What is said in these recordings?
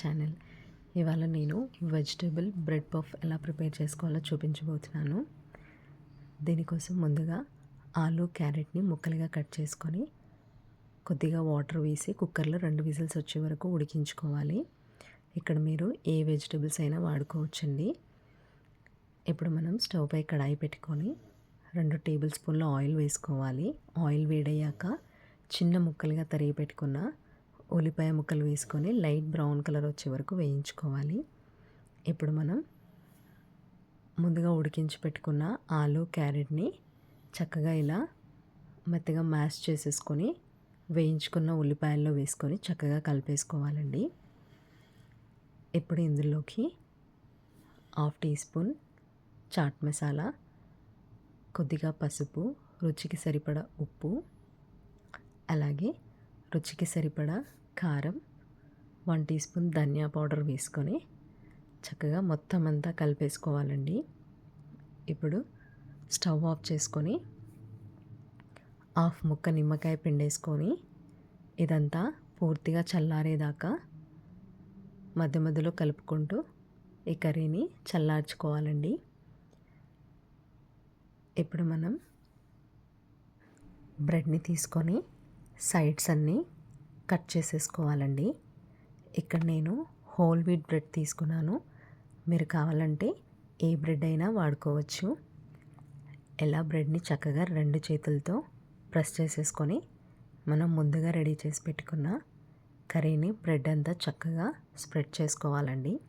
Channel ఇవాళ నేను vegetable bread puff ఎలా ప్రిపేర్ చేసుకోవాలో చూపించబోతున్నాను. దీనికోసం ముందుగా ఆలు క్యారెట్ని ముక్కలుగా కట్ చేసుకొని కొద్దిగా వాటర్ వేసి కుక్కర్లో రెండు విజిల్స్ వచ్చే వరకు ఉడికించుకోవాలి. ఇక్కడ మీరు ఏ వెజిటేబుల్స్ అయినా వాడుకోవచ్చండి. ఇప్పుడు మనం స్టవ్ పై కడాయి పెట్టుకొని రెండు టేబుల్ స్పూన్ల ఆయిల్ వేసుకోవాలి. ఆయిల్ వేడయ్యాక చిన్న ముక్కలుగా తరిగి పెట్టుకున్న ఉల్లిపాయ ముక్కలు వేసుకొని లైట్ బ్రౌన్ కలర్ వచ్చే వరకు వేయించుకోవాలి. ఇప్పుడు మనం ముందుగా ఉడికించి పెట్టుకున్న ఆలు క్యారెట్ని చక్కగా ఇలా మెత్తగా మ్యాష్ చేసేసుకొని వేయించుకున్న ఉల్లిపాయల్లో వేసుకొని చక్కగా కలిపేసుకోవాలండి. ఇప్పుడు ఇందులోకి half teaspoon chaat masala కొద్దిగా పసుపు రుచికి సరిపడ ఉప్పు అలాగే రుచికి సరిపడా కారం వన్ టీ స్పూన్ ధనియా పౌడర్ వేసుకొని చక్కగా మొత్తం అంతా కలిపేసుకోవాలండి. ఇప్పుడు స్టవ్ ఆఫ్ చేసుకొని హాఫ్ ముక్క నిమ్మకాయ పిండేసుకొని ఇదంతా పూర్తిగా చల్లారేదాకా మధ్య మధ్యలో కలుపుకుంటూ ఈ కర్రీని చల్లార్చుకోవాలండి. ఇప్పుడు మనం బ్రెడ్ని తీసుకొని సైడ్స్ అన్నీ కట్ చేసేసుకోవాలండి. ఇక్కడ నేను హోల్ వీట్ బ్రెడ్ తీసుకున్నాను. మీరు కావాలంటే ఏ బ్రెడ్ అయినా వాడుకోవచ్చు. ఎలా బ్రెడ్ని చక్కగా రెండు చేతులతో ప్రెస్ చేసేసుకొని మనం ముందుగా రెడీ చేసి పెట్టుకున్న కర్రీని బ్రెడ్ అంతా చక్కగా స్ప్రెడ్ చేసుకోవాలండి.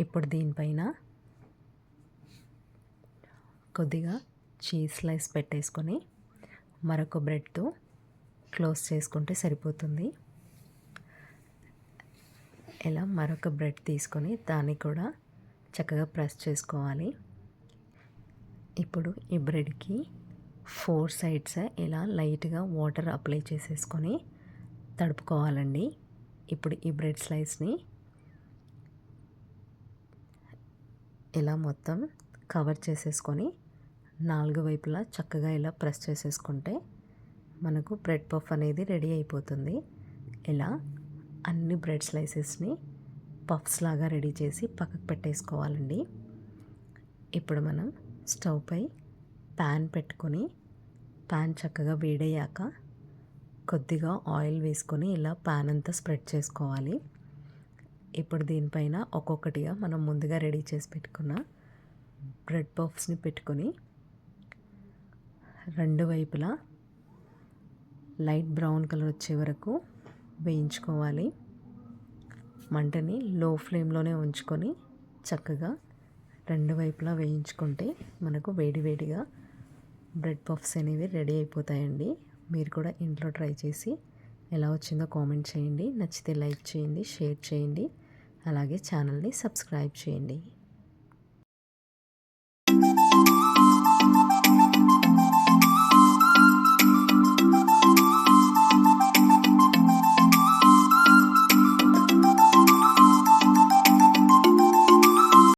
ఇప్పుడు దీనిపైన కొద్దిగా చీజ్ స్లైస్ పెట్టేసుకొని మరొక బ్రెడ్తో క్లోజ్ చేసుకుంటే సరిపోతుంది. ఇలా మరొక బ్రెడ్ తీసుకొని దాన్ని కూడా చక్కగా ప్రెస్ చేసుకోవాలి. ఇప్పుడు ఈ బ్రెడ్కి ఫోర్ సైడ్స్ ఇలా లైట్గా వాటర్ అప్లై చేసేసుకొని తడుపుకోవాలండి. ఇప్పుడు ఈ బ్రెడ్ స్లైస్ని ఇలా మొత్తం కవర్ చేసేసుకొని నాలుగు వైపులా చక్కగా ఇలా ప్రెస్ చేసేసుకుంటే మనకు బ్రెడ్ పఫ్ అనేది రెడీ అయిపోతుంది. ఇలా అన్ని బ్రెడ్ స్లైసెస్ని పఫ్స్ లాగా రెడీ చేసి పక్కకు పెట్టేసుకోవాలండి. ఇప్పుడు మనం స్టవ్ పై ప్యాన్ పెట్టుకొని ప్యాన్ చక్కగా వేడయ్యాక కొద్దిగా ఆయిల్ వేసుకొని ఇలా ప్యాన్ అంతా స్ప్రెడ్ చేసుకోవాలి. ఇప్పుడు దీనిపైన ఒక్కొక్కటిగా మనం ముందుగా రెడీ చేసి పెట్టుకున్న బ్రెడ్ పఫ్స్ని పెట్టుకొని రెండు వైపులా లైట్ బ్రౌన్ కలర్ వచ్చే వరకు వేయించుకోవాలి. మంటని లో ఫ్లేమ్లోనే ఉంచుకొని చక్కగా రెండు వైపులా వేయించుకుంటే మనకు వేడివేడిగా బ్రెడ్ పఫ్స్ అనేవి రెడీ అయిపోతాయండి. మీరు కూడా ఇంట్లో ట్రై చేసి ఎలా వచ్చిందో కామెంట్ చేయండి. నచ్చితే లైక్ చేయండి షేర్ చేయండి. అలాగే ఛానల్ని సబ్స్క్రైబ్ చేయండి.